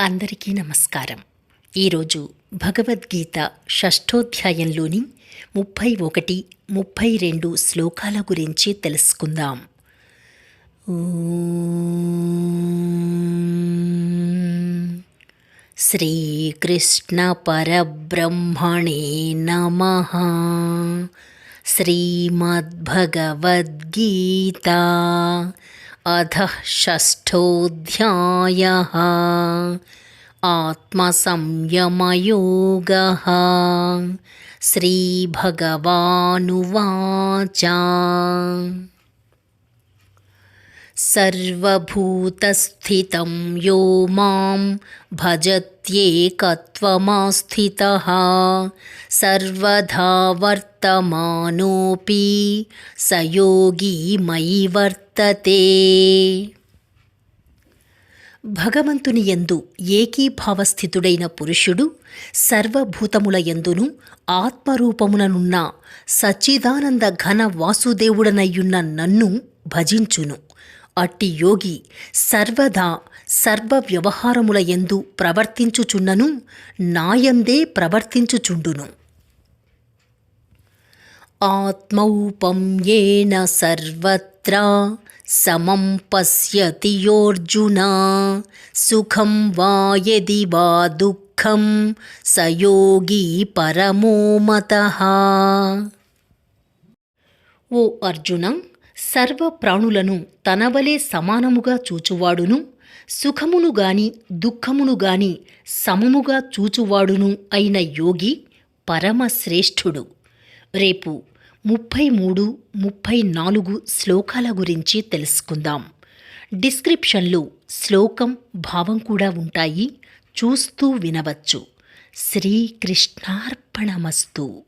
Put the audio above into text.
అందరికీ నమస్కారం. ఈరోజు భగవద్గీత షష్ఠోధ్యాయంలోని ముప్పై ఒకటి ముప్పై రెండు శ్లోకాల గురించి తెలుసుకుందాం. శ్రీకృష్ణ పరబ్రహ్మణే నమ. శ్రీమద్భగవద్గీత अधः षष्ठोऽध्यायः। आत्मसंयमयोगः। श्रीभगवानुवाच। सर्वभूतस्थितं यो मां भजत्येकत्वमास्थितः सर्वधा वर्तमानोऽपि स योगी मयि వర్తతే భగవంతుని యందు ఏకీభావస్థితుడైన పురుషుడు సర్వభూతముల యందును ఆత్మరూపముననున్న సచ్చిదానంద ఘన వాసుదేవుడనయ్యున్న నన్ను భజించును అట్టి యోగి సర్వదా సర్వ వ్యవహారముల ఎందు ప్రవర్తించుచున్నను నాయందే ప్రవర్తించుచుండును. ఆత్మౌపం येन సర్వత్రా సమం పశ్యతి యోర్జున సుఖం వా యది వా దుఃఖం సయోగి పరమో మత. ఓ అర్జున సర్వ ప్రాణులను తనవలే సమానముగా చూచువాడును సుఖమును గాని దుఃఖమును గాని సమముగా చూచువాడును అయిన యోగి పరమశ్రేష్ఠుడు. రేపు ముప్పై మూడు ముప్పై నాలుగు శ్లోకాల గురించి తెలుసుకుందాం. డిస్క్రిప్షన్లో శ్లోకం భావం కూడా ఉంటాయి. చూస్తూ వినవచ్చు. శ్రీకృష్ణార్పణమస్తు.